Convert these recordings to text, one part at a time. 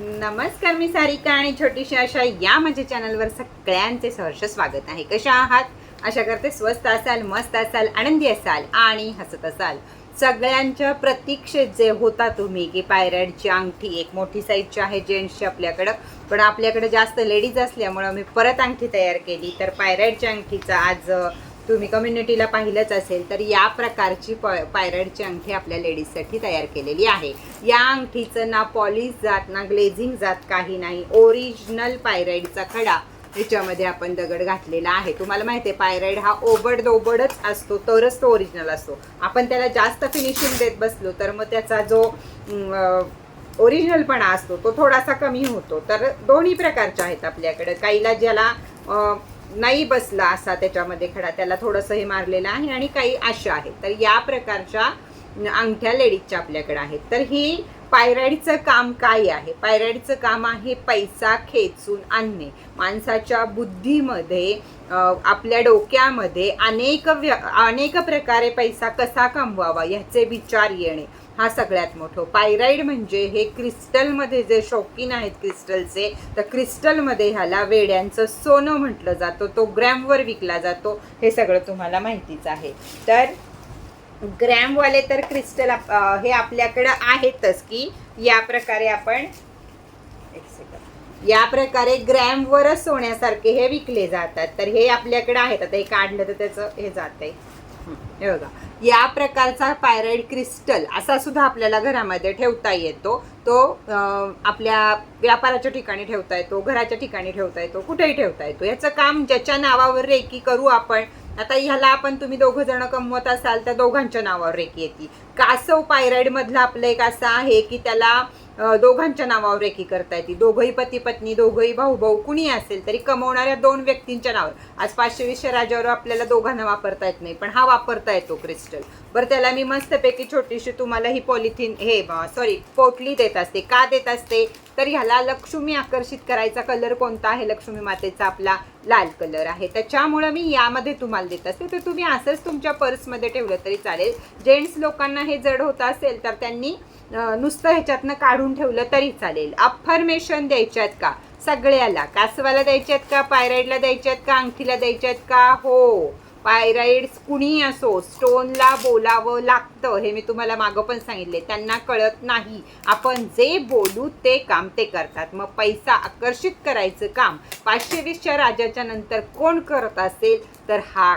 नमस्कार मी सारिका आणि छोटीशी अशा या माझ्या चॅनलवर सगळ्यांचे सहर्ष स्वागत आहे. कशा आहात? आशा करते स्वस्त असाल मस्त असाल आनंदी असाल आणि हसत असाल. सगळ्यांच्या प्रतीक्षेत जे होता तुम्ही की पायरॅडची अंगठी एक मोठी साईजची आहे जेंट्सची आपल्याकडं पण आपल्याकडे जास्त लेडीज असल्यामुळं मी परत अंगठी तयार केली. तर पायरॅडच्या अंगठीचा आज तुम्ही कम्युनिटीला पाहिलंच असेल तर या प्रकारची प पायरडची अंगठी आपल्या लेडीजसाठी तयार केलेली आहे. या अंगठीचं ना पॉलिश जात ना ग्लेझिंग जात काही नाही. ओरिजिनल पायराईडचा खडा याच्यामध्ये आपण दगड घातलेला आहे. तुम्हाला माहिती आहे पायराईड हा ओबड दोबडच असतो तरच तो ओरिजिनल असतो. आपण त्याला जास्त फिनिशिंग देत बसलो तर मग त्याचा जो ओरिजिनलपणा असतो तो थोडासा कमी होतो. तर दोन्ही प्रकारच्या आहेत आपल्याकडे. काहीला ज्याला नाही बसला असा त्याच्यामध्ये खडा. त्याला थोडंसं हे मारलेलं आहे आणि काही अशा आहेत. तर या प्रकारच्या अंगठ्या लेडीजच्या आपल्याकडे आहेत. तर ही पायराडीचं काम काय आहे? पायराडीचं काम आहे पैसा खेचून आणणे. माणसाच्या बुद्धीमध्ये आपल्या डोक्यामध्ये अनेक व्य अनेक प्रकारे पैसा कसा कमवावा ह्याचे विचार येणे. हा सगळ्यात मोठं. पायराईड म्हणजे हे क्रिस्टलमध्ये जे शौकीन आहेत क्रिस्टलचे तर क्रिस्टलमध्ये ह्याला वेड्यांचं सोनं म्हटलं जातं तो ग्रॅमवर विकला जातो हे सगळं तुम्हाला माहितीच आहे. तर ग्रॅमवाले तर क्रिस्टल आप- हे आपल्याकडं आहेतच की या प्रकारे आपण एक या प्रकारे ग्रॅमवरच सोन्यासारखे हे विकले जातात. तर हे आपल्याकडे आहेत. आता हे काढलं तर त्याचं हे जात आहे हे बघा. या प्रकारचा पायराईड क्रिस्टल असा सुद्धा आपल्याला घरामध्ये ठेवता येतो. तो आपल्या व्यापाराच्या ठिकाणी ठेवता येतो घराच्या ठिकाणी ठेवता येतो कुठेही ठेवता येतो. याचं काम ज्याच्या नावावर रेकी करू आपण आता ह्याला आपण तुम्ही दोघं जण कमवत असाल तर दोघांच्या नावावर रेकी येते कासव पायराईडमधला आपलं एक असं आहे की त्याला दोघांच्या नावावर रेखी करता येते. दोघंही पती पत्नी दोघंही भाऊ भाऊ कुणी असेल तरी कमवणाऱ्या दोन व्यक्तींच्या नावावर. आज पाचशे वीसशे राजावर आपल्याला दोघांना वापरता येत नाही पण हा वापरता येतो क्रिस्टल. बरं त्याला मी मस्तपैकी छोटीशी तुम्हाला ही पॉलिथिन हे सॉरी पोटली देत असते. का देत असते? तर ह्याला लक्ष्मी आकर्षित करायचा कलर कोणता आहे? लक्ष्मी मातेचा आपला लाल कलर आहे. त्याच्यामुळं मी यामध्ये तुम्हाला देत असते. तर तुम्ही असंच तुमच्या पर्समध्ये ठेवलं तरी चालेल. जेंट्स लोकांना हे जड होत असेल तर त्यांनी नुसतं ह्याच्यातनं काढून ठेवलं तरी चालेल. अफर्मेशन द्यायच्यात का? सगळ्याला. कासवाला द्यायच्यात का? पायराईडला द्यायच्यात का? अंगठीला द्यायच्यात का? हो. पायराइड्स कुणी असो स्टोनला बोलावं लागतं हे मी तुम्हाला मागं पण सांगितले. त्यांना कळत नाही. आपण जे बोलू ते काम ते करतात. मग पैसा आकर्षित करायचं काम. पाचशे वीसच्या राजाच्या नंतर कोण करत असेल तर हा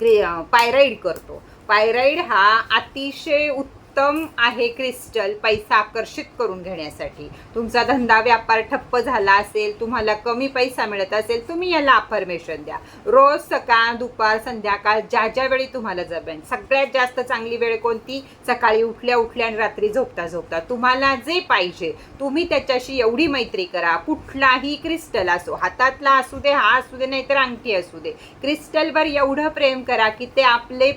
क्रि पायराईड करतो. पायराईड हा अतिशय उत् उत्तम आहे क्रिस्टल पैसा आकर्षित करून घेण्यासाठी. तुमचा धंदा व्यापार ठप्प झाला असेल तुम्हाला कमी पैसा मिळत असेल तुम्ही याला अफर्मेशन द्या. रोज सकाळ दुपार संध्याकाळ ज्या ज्या वेळी तुम्हाला जमेल. सगळ्यात जास्त चांगली वेळ कोणती? सकाळी उठल्या उठल्या आणि रात्री झोपता झोपता. तुम्हाला जे पाहिजे तुम्ही त्याच्याशी एवढी मैत्री करा. कुठलाही क्रिस्टल असो हातातला असू दे हा असू दे नाहीतर अंगठी असू दे. क्रिस्टलवर एवढं प्रेम करा की ते आपले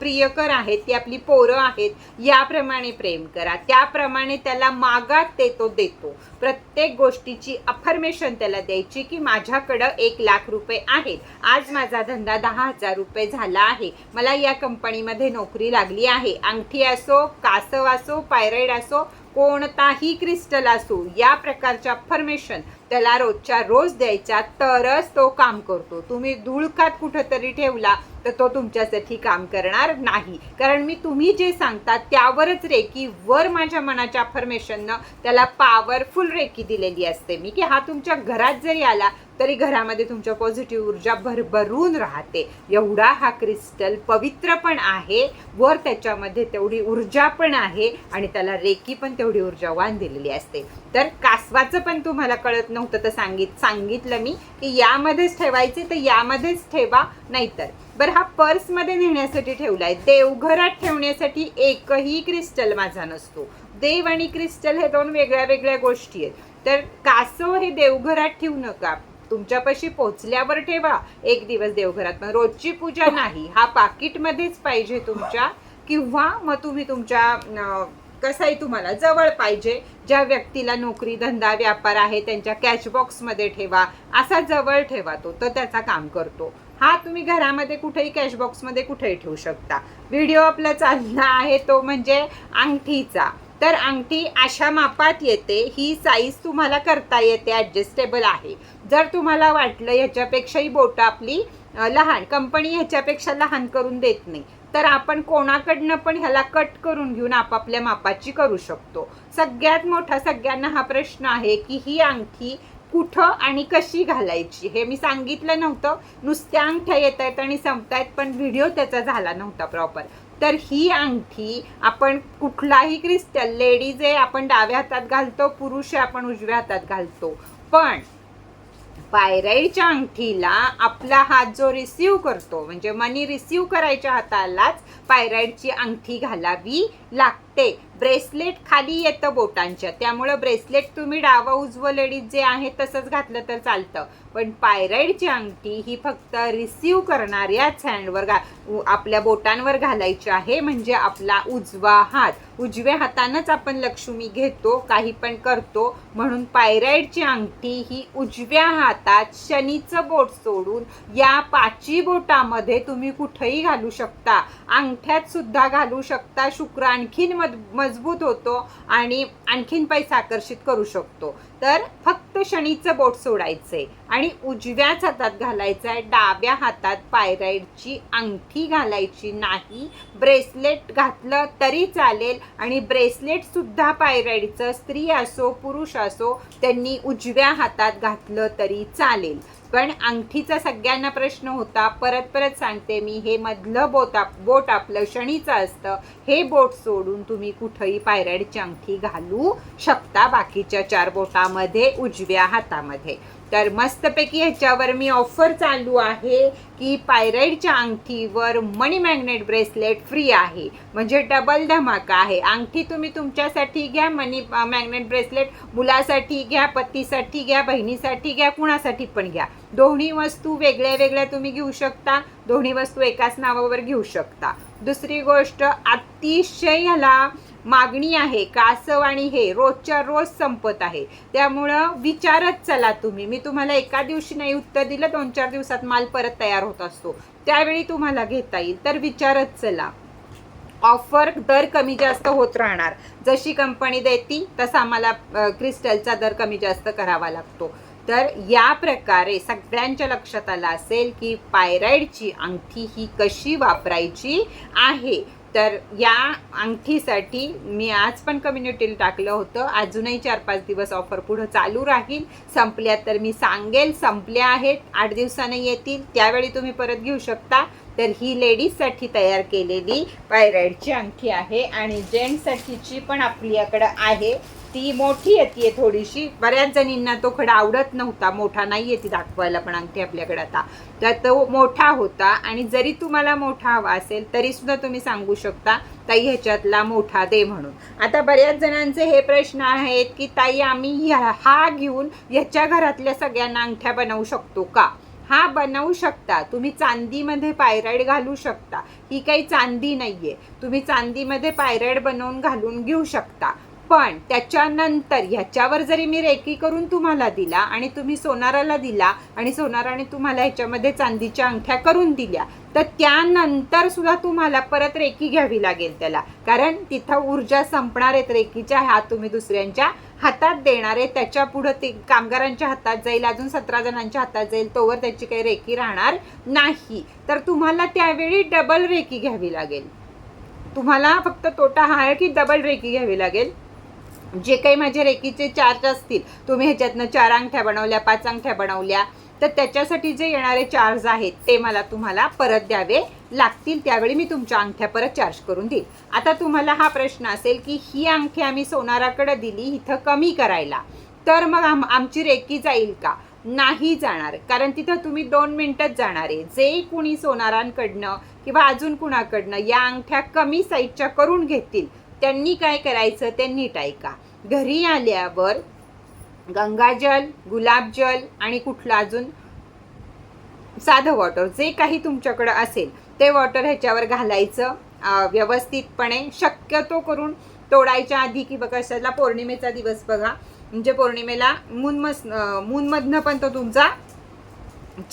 प्रियकर आहेत ती आपली पोरं आहेत याप्रमाणे प्रेम करा. त्याप्रमाणे त्याला मागात ते तो देतो. प्रत्येक गोष्टीची अफर्मेशन त्याला द्यायची की माझ्याकडं एक लाख रुपये आहेत. आज माझा धंदा दहा हजार रुपये झाला आहे. मला या कंपनीमध्ये नोकरी लागली आहे. अंगठी असो कासव असो पायरॉईड असो कोणताही क्रिस्टल असो या प्रकारच्या अफर्मेशन त्याला रोजच्या रोज द्यायच्या तरच तो काम करतो. तुम्ही धुळकात कुठंतरी ठेवला तर तो तुमच्यासाठी काम करणार नाही. कारण मी तुम्ही जे सांगता त्यावरच रेकी वर माझ्या मनाच्या अफर्मेशननं त्याला पॉवरफुल रेकी दिलेली असते मी. की हा तुमच्या घरात जरी आला तरी घरामध्ये तुमच्या पॉझिटिव्ह ऊर्जा भरभरून राहते. एवढा हा क्रिस्टल पवित्र पण आहे वर त्याच्यामध्ये तेवढी ऊर्जा पण आहे आणि त्याला रेकी पण तेवढी ऊर्जावान दिलेली असते. तर कासवाचं पण तुम्हाला कळत नव्हतं तर सांगित सांगितलं मी की यामध्येच ठेवायचे तर यामध्येच ठेवा नाहीतर. बरं हा पर्समध्ये नेण्यासाठी ठेवलाय. देवघरात ठेवण्यासाठी एकही क्रिस्टल माझा नसतो. देव आणि क्रिस्टल हे दोन वेगळ्या वेगळ्या गोष्टी आहेत. तर कासव हे देवघरात ठेवू नका. तुमच्यापाशी पोचल्यावर ठेवा. एक दिवस देवघरात. पण रोजची पूजा नाही. हा पाकिटमध्येच पाहिजे तुमच्या किंवा मग तुम्ही तुमच्या कसाही तुम्हाला जवळ पाहिजे. ज्या व्यक्तीला नोकरी धंदा व्यापार आहे त्यांच्या कॅशबॉक्समध्ये ठेवा. असा जवळ ठेवा तो तर त्याचा काम करतो. हा तुम्ही घरामध्ये कुठेही कॅशबॉक्समध्ये कुठेही ठेवू शकता. व्हिडिओ आपला चालला आहे तो म्हणजे अंगठीचा. तर अंगठी अशा मापात येते ही साईज तुम्हाला करता येते ॲडजस्टेबल आहे. जर तुम्हाला वाटलं ह्याच्यापेक्षाही बोटं आपली लहान कंपनी ह्याच्यापेक्षा लहान करून देत नाही. तर आपण कोणाकडनं पण ह्याला कट करून घेऊन आपापल्या मापाची करू शकतो. सगळ्यात मोठा सगळ्यांना हा प्रश्न आहे की ही अंगठी कुठं आणि कशी घालायची? हे मी सांगितलं नव्हतं. नुसत्या अंगठ्या येत आहेत आणि संपतायत पण व्हिडिओ त्याचा झाला नव्हता प्रॉपर तर ही अंगठी आपण कुठलाही क्रिस्टल लेडीज आहे आपण डाव्या हातात घालतो पुरुष आहे आपण उजव्या हातात घालतो. पण पायराईच्या अंगठीला आपला हात जो रिसीव करतो म्हणजे मनी रिसीव करायच्या हातालाच पायराईडची अंगठी घालावी. लागते. ब्रेसलेट खाली येतं बोटांच्या. त्यामुळं ब्रेसलेट तुम्ही डावं उजवं लेडीज जे आहे तसंच घातलं तर चालतं. पण पायराईडची अंगठी ही फक्त रिसीव करणाऱ्याच हँडवर घा आपल्या बोटांवर घालायची आहे. म्हणजे आपला उजवा हात. उजव्या हातानंच आपण लक्ष्मी घेतो काही पण करतो. म्हणून पायराईडची अंगठी ही उजव्या हातात शनीचं बोट सोडून या पाची बोटामध्ये तुम्ही कुठेही घालू शकता. अंगठ्यात सुद्धा घालू शकता. शुक्र आणखीन मज मजबूत होतो आणि आणखीन पैसा आकर्षित करू शकतो. तर फक्त शनीचं बोट सोडायचंय आणि उजव्याच हातात घालायचं आहे डाव्या हातात पायराईडची अंगठी घालायची नाही ब्रेसलेट घातलं तरी चालेल आणि ब्रेसलेट सुद्धा पायराईडचं स्त्री असो पुरुष असो त्यांनी उजव्या हातात घातलं तरी चालेल. पण अंगठीचा सगळ्यांना प्रश्न होता. परत परत सांगते मी हे मधलं बोट आप बोट आपलं शनीचं असतं. हे बोट सोडून तुम्ही कुठंही पायराईडची अंगठी घालू शकता बाकीच्या चार बोटामध्ये उजव्या हातामध्ये. तर मस्तपैकी ह्याच्यावर मी ऑफर चालू आहे की पायराईडच्या अंगठीवर मनी मॅग्नेट ब्रेसलेट फ्री आहे. म्हणजे डबल धमाका आहे. अंगठी तुम्ही तुमच्यासाठी घ्या मनी मॅग्नेट ब्रेसलेट मुलासाठी घ्या पतीसाठी घ्या बहिणीसाठी घ्या कुणासाठी पण घ्या. दोन्ही वस्तू वेगळ्या वेगळ्या तुम्ही घेऊ शकता दोन्ही वस्तू एकाच नावावर घेऊ शकता. दुसरी गोष्ट अतिशय ह्याला मागणी आहे कासव आणि हे रोजच्या रोज संपत आहे. त्यामुळं विचारत चला तुम्ही. मी तुम्हाला एका दिवशी नाही उत्तर दिलं दोन चार दिवसात माल परत तयार होत असतो. त्यावेळी तुम्हाला घेता येईल तर विचारत चला. ऑफर दर कमी जास्त होत राहणार. जशी कंपनी देती तसा आम्हाला क्रिस्टलचा दर कमी जास्त करावा लागतो. तर या प्रकारे सगळ्यांच्या लक्षात आलं असेल की पायराईडची अंगठी ही कशी वापरायची आहे. तर या अंगठीसाठी मी आज पण कम्युनिटीला टाकलं होतं. अजूनही चार पाच दिवस ऑफर पुढं चालू राहील. संपल्या तर मी सांगेल. संपल्या आहेत. आठ दिवसाने येतील. त्यावेळी तुम्ही परत घेऊ शकता. तर ही लेडीजसाठी तयार केलेली पायराईडची अंगठी आहे आणि जेंट्ससाठीची पण आपल्याकडं आहे. ती मोठी येते थोडीशी. बऱ्याच जणींना तो खडा आवडत नव्हता. मोठा नाही ती दाखवायला पण अंगठी आपल्याकडे आता. तर तो मोठा होता आणि जरी तुम्हाला मोठा हवा असेल तरी सुद्धा तुम्ही सांगू शकता ताई ह्याच्यातला मोठा दे म्हणून. आता बऱ्याच जणांचे हे प्रश्न आहेत की ताई आम्ही हा घेऊन ह्याच्या घरातल्या सगळ्यांना अंगठ्या बनवू शकतो का? हा बनवू शकता. तुम्ही चांदीमध्ये पायराईड घालू शकता. ही काही चांदी नाहीये. तुम्ही चांदीमध्ये पायराईड बनवून घालून घेऊ शकता. पण त्याच्यानंतर ह्याच्यावर जरी मी रेकी करून तुम्हाला दिला आणि तुम्ही सोनाराला दिला आणि सोनाराने तुम्हाला ह्याच्यामध्ये चांदीच्या अंगठ्या करून दिल्या तर त्यानंतर सुद्धा तुम्हाला परत रेकी घ्यावी लागेल त्याला. कारण तिथं ऊर्जा संपणार आहेत रेकीच्या ह्या तुम्ही दुसऱ्यांच्या हातात देणार आहे. त्याच्या पुढं ते कामगारांच्या हातात जाईल अजून सतरा जणांच्या हातात जाईल तोवर त्याची काही रेकी राहणार नाही. तर तुम्हाला त्यावेळी डबल रेकी घ्यावी लागेल. तुम्हाला फक्त तोटा हा आहे की डबल रेकी घ्यावी लागेल. जे काही माझे रेकीचे चार्ज असतील तुम्ही ह्याच्यातनं चार अंगठ्या बनवल्या पाच अंगठ्या बनवल्या तर त्याच्यासाठी जे येणारे चार्ज आहेत ते मला तुम्हाला परत द्यावे लागतील. त्यावेळी मी तुमच्या अंगठ्या परत चार्ज करून देईल. आता तुम्हाला हा प्रश्न असेल की ही अंगठी आम्ही सोनाराकडे दिली इथं कमी करायला तर मग आम आमची रेकी जाईल का? नाही जाणार. कारण तिथं तुम्ही दोन मिनटंच जाणार आहे. जे कुणी सोनारांकडनं किंवा अजून कुणाकडनं या अंगठ्या कमी साईजच्या करून घेतील त्यांनी काय करायचं? ते नीट ऐका. घरी आल्यावर गंगाजल गुलाबजल आणि कुठलं अजून साधं वॉटर जे काही तुमच्याकडं असेल ते वॉटर ह्याच्यावर घालायचं व्यवस्थितपणे. शक्यतो करून तोडायच्या आधी की बघा कशाला पौर्णिमेचा दिवस बघा. म्हणजे पौर्णिमेला मूनमस मूनमधनं पण तो तुमचा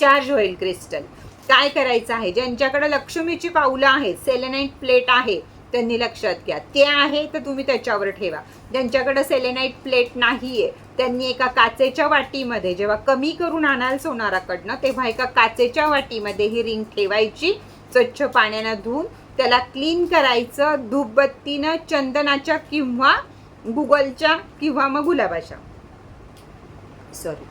चार्ज होईल क्रिस्टल काय करायचं आहे? ज्यांच्याकडे लक्ष्मीची पावलं आहेत सेलेनाईट प्लेट आहे त्यांनी लक्षात घ्या. ते आहे तर तुम्ही त्याच्यावर ठेवा. ज्यांच्याकडे सेलेनाईट प्लेट नाही आहे त्यांनी एका काचेच्या वाटीमध्ये जेव्हा कमी करून आणाल सोनाराकडनं तेव्हा एका काचेच्या वाटीमध्ये ही रिंग ठेवायची स्वच्छ पाण्यानं धुवून त्याला क्लीन करायचं धूपबत्तीनं चंदनाच्या किंवा गुगलच्या किंवा मग गुलाबाच्या. सॉरी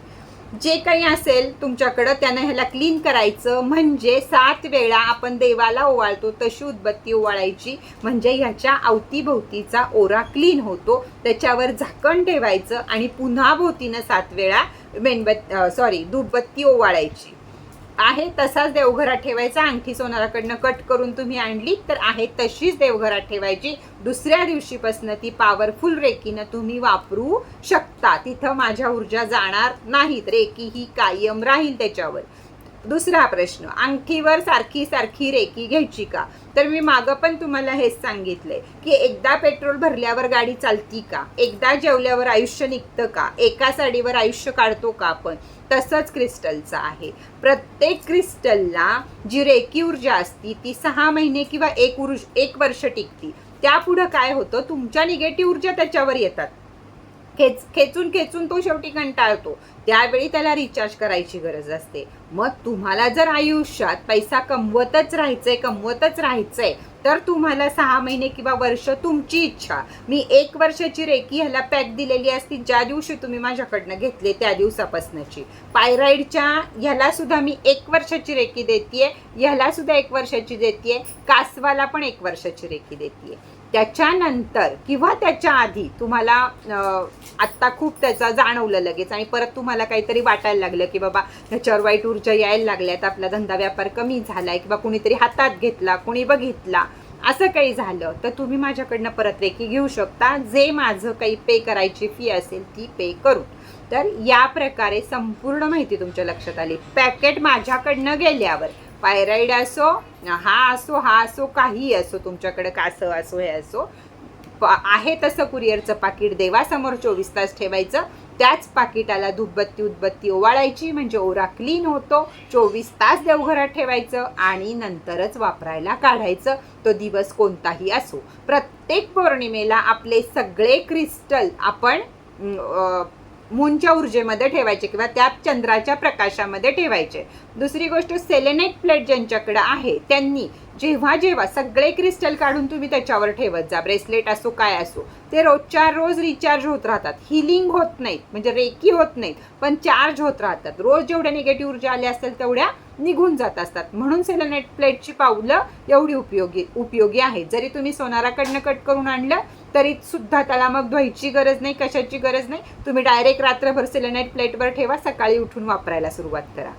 जे काही असेल तुमच्याकडं त्यानं ह्याला क्लीन करायचं. म्हणजे सात वेळा आपण देवाला ओवाळतो तशी उदबत्ती ओवाळायची. म्हणजे ह्याच्या अवतीभोवतीचा ओरा क्लीन होतो. त्याच्यावर झाकण ठेवायचं आणि पुन्हा भोवतीनं सात वेळा मेणबत्ती सॉरी धूपबत्ती ओवाळायची. आहे तसाच देवघरात ठेवायचा. अंगठी सोनाराकडनं कट करून तुम्ही आणली तर आहे तशीच देवघरात ठेवायची. दुसऱ्या दिवशीपासून ती पॉवरफुल रेकीनं तुम्ही वापरू शकता. तिथं माझ्या ऊर्जा जाणार नाहीत. रेकी ही कायम राहील त्याच्यावर. दुसरा प्रश्न अंगठीवर सारखी सारखी रेकी घ्यायची का? तर मी मागं पण तुम्हाला हेच सांगितलंय की एकदा पेट्रोल भरल्यावर गाडी चालती का? एकदा जेवल्यावर आयुष्य निघतं का? एका साडीवर आयुष्य काढतो का आपण? तसंच क्रिस्टलचं आहे. प्रत्येक क्रिस्टलला जी रेकी ऊर्जा असती ती सहा महिने किंवा एक ऊर्ज एक वर्ष टिकती. त्यापुढं काय होतं? तुमच्या निगेटिव्ह ऊर्जा त्याच्यावर येतात. खेच खेचून खेचून तो शेवटी कंटाळतो. त्यावेळी त्याला रिचार्ज करायची गरज असते. मग तुम्हाला जर आयुष्यात पैसा कमवतच राहायचंय कमवतच राहायचंय तर तुम्हाला सहा महिने किंवा वर्ष तुमची इच्छा. मी एक वर्षाची रेकी ह्याला पॅक दिलेली असती ज्या दिवशी तुम्ही माझ्याकडनं घेतले त्या दिवसापासनची. पायराईडच्या ह्याला सुद्धा मी एक वर्षाची रेकी देते ह्याला सुद्धा एक वर्षाची देते कासवाला पण एक वर्षाची रेकी देते त्याच्यानंतर किंवा त्याच्या आधी तुम्हाला आत्ता खूप त्याचा जाणवलं लगेच आणि परत तुम्हाला काहीतरी वाटायला लागलं की बाबा ह्याच्यावर वाईट ऊर्जा यायला लागल्यात आपला धंदा व्यापार कमी झालाय किंवा कुणीतरी हातात घेतला कुणी बघितला असं काही झालं तर तुम्ही माझ्याकडनं परत रेखी घेऊ शकता. जे माझं काही पे करायची फी असेल ती पे करून. तर या प्रकारे संपूर्ण माहिती तुमच्या लक्षात आली. पॅकेट माझ्याकडनं गेल्यावर पायराईड असो हा असो हा असो काही असो तुमच्याकडे कासव असो हे असो प- आहे तसं कुरिअरचं पाकिट. देवासमोर चोवीस तास ठेवायचं. त्याच पाकिटाला धुपबत्ती उदबत्ती ओवाळायची म्हणजे ओरा क्लीन होतो. चोवीस तास देवघरात ठेवायचं आणि नंतरच वापरायला काढायचं. तो दिवस कोणताही असो. प्रत्येक पौर्णिमेला आपले सगळे क्रिस्टल आपण मूनच्या ऊर्जेमध्ये ठेवायचे किंवा त्या चंद्राच्या प्रकाशामध्ये ठेवायचे. दुसरी गोष्ट सेलेनाईट प्लेट ज्यांच्याकडे आहे त्यांनी जेव्हा जेव्हा सगळे क्रिस्टल काढून तुम्ही त्याच्यावर ठेवत जा ब्रेसलेट असो काय असो ते रोजच्या रोज रिचार्ज होत राहतात. हिलिंग होत नाहीत म्हणजे रेकी होत नाहीत पण चार्ज होत राहतात. रोज जेवढ्या निगेटिव्ह ऊर्जा आल्या असतील तेवढ्या निघून जात असतात. म्हणून सेलेनाईट प्लेटची पावलं एवढी उपयोगी उपयोगी आहेत. जरी तुम्ही सोनाराकडनं कट करून आणलं तरी सुद्धा त्याला मग धुवायची गरज नाही कशाची गरज नाही. तुम्ही डायरेक्ट रात्रभर सिलेनाईट प्लेटवर ठेवा सकाळी उठून वापरायला सुरुवात करा.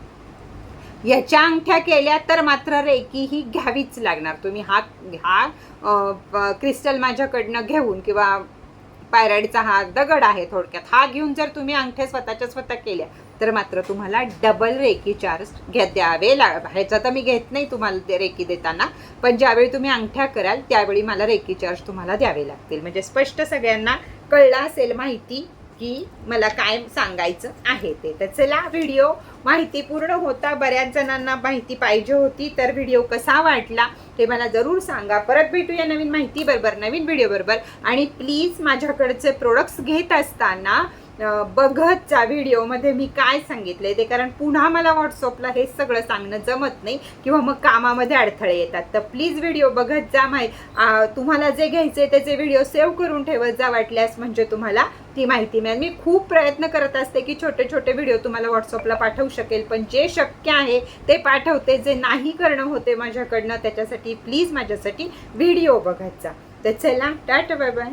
याच्या अंगठ्या केल्या तर मात्र रेकी ही घ्यावीच लागणार. तुम्ही हा हा क्रिस्टल माझ्याकडनं घेऊन किंवा पायराईडचा हा दगड आहे थोडक्यात हा घेऊन जर तुम्ही अंगठ्या स्वतःच्या स्वतः केल्या तर मात्र तुम्हाला डबल रेकी चार्ज घ्या द्यावे ला ह्याचा तर मी घेत नाही तुम्हाला ते रेकी देताना. पण ज्यावेळी तुम्ही अंगठ्या कराल त्यावेळी मला रेकी चार्ज तुम्हाला द्यावे लागतील. म्हणजे स्पष्ट सगळ्यांना कळलं असेल माहिती की मला काय सांगायचं आहे ते. तर चला व्हिडिओ माहिती पूर्ण होता. बऱ्याच जणांना माहिती पाहिजे होती तर व्हिडिओ कसा वाटला ते मला जरूर सांगा. परत भेटूया नवीन माहिती बरोबर नवीन व्हिडिओ बरोबर. आणि प्लीज माझ्याकडचे प्रोडक्ट्स घेत असताना बघत जा व्हिडिओमध्ये मी काय सांगितले ते कारण पुन्हा मला व्हॉट्सअपला हे सगळं सांगणं जमत नाही किंवा मग कामामध्ये अडथळे येतात. तर प्लीज व्हिडिओ बघत जा माहि तुम्हाला जे घ्यायचे त्याचे व्हिडिओ सेव्ह करून ठेवत जा वाटल्यास म्हणजे तुम्हाला ती माहिती मिळेल. मी खूप प्रयत्न करत असते की छोटे छोटे व्हिडिओ तुम्हाला व्हॉट्सअपला पाठवू शकेल पण जे शक्य आहे ते पाठवते. जे नाही करणं होते माझ्याकडनं त्याच्यासाठी प्लीज माझ्यासाठी व्हिडिओ बघत जा. तर चला टाटा बाय बाय